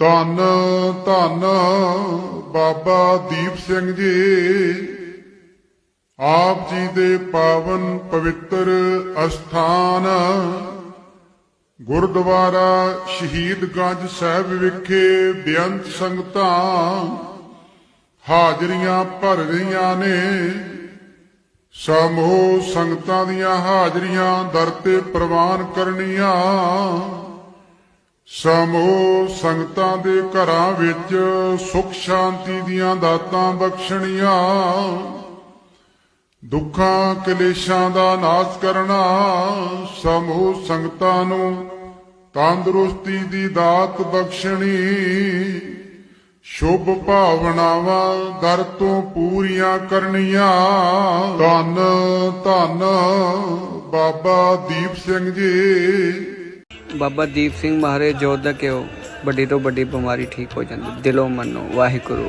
ਧੰਨ ਧੰਨ ਬਾਬਾ ਦੀਪ ਸਿੰਘ ਜੀ। ਆਪ ਜੀ ਦੇ ਪਾਵਨ ਪਵਿੱਤਰ ਅਸਥਾਨ, ਗੁਰਦੁਆਰਾ ਸ਼ਹੀਦ ਗੰਜ ਸਾਹਿਬ ਵਿਖੇ ਬੇਅੰਤ ਸੰਗਤਾਂ ਹਾਜ਼ਰੀਆਂ ਭਰ ਰਹੀਆਂ ਨੇ। ਸਮੂਹ ਸੰਗਤਾਂ ਦੀਆਂ ਹਾਜ਼ਰੀਆਂ ਦਰ ਤੇ ਪ੍ਰਵਾਨ ਕਰਨੀਆਂ। ਸਮੂਹ ਸੰਗਤਾਂ ਦੇ ਘਰਾਂ ਵਿੱਚ ਸੁਖ ਸ਼ਾਂਤੀ ਦੀਆਂ ਦਾਤਾਂ ਬਖਸ਼ਣੀਆਂ। ਦੁੱਖਾਂ ਕਲੇਸ਼ਾਂ ਦਾ ਨਾਸ਼ ਕਰਨਾ ਸਮੂਹ ਸੰਗਤਾਂ ਨੂੰ ਤੰਦਰੁਸਤੀ ਦੀ ਦਾਤ ਬਖਸ਼ਣੀ। ਸ਼ੁਭ ਭਾਵਨਾਵਾਂ ਦਰ ਤੋਂ ਪੂਰੀਆਂ ਕਰਨੀਆਂ। ਧੰਨ ਧੰਨ ਬਾਬਾ ਦੀਪ ਸਿੰਘ ਜੀ। ਬਾਬਾ ਦੀਪ ਸਿੰਘ ਮਹਾਰਾਜ ਜੋਤ ਦਾ ਕਿਉ ਵੱਡੀ ਤੋਂ ਵੱਡੀ ਬਿਮਾਰੀ ਠੀਕ ਹੋ ਜਾਂਦੀ। ਦਿਲੋਂ ਮੰਨੋ, ਵਾਹਿਗੁਰੂ।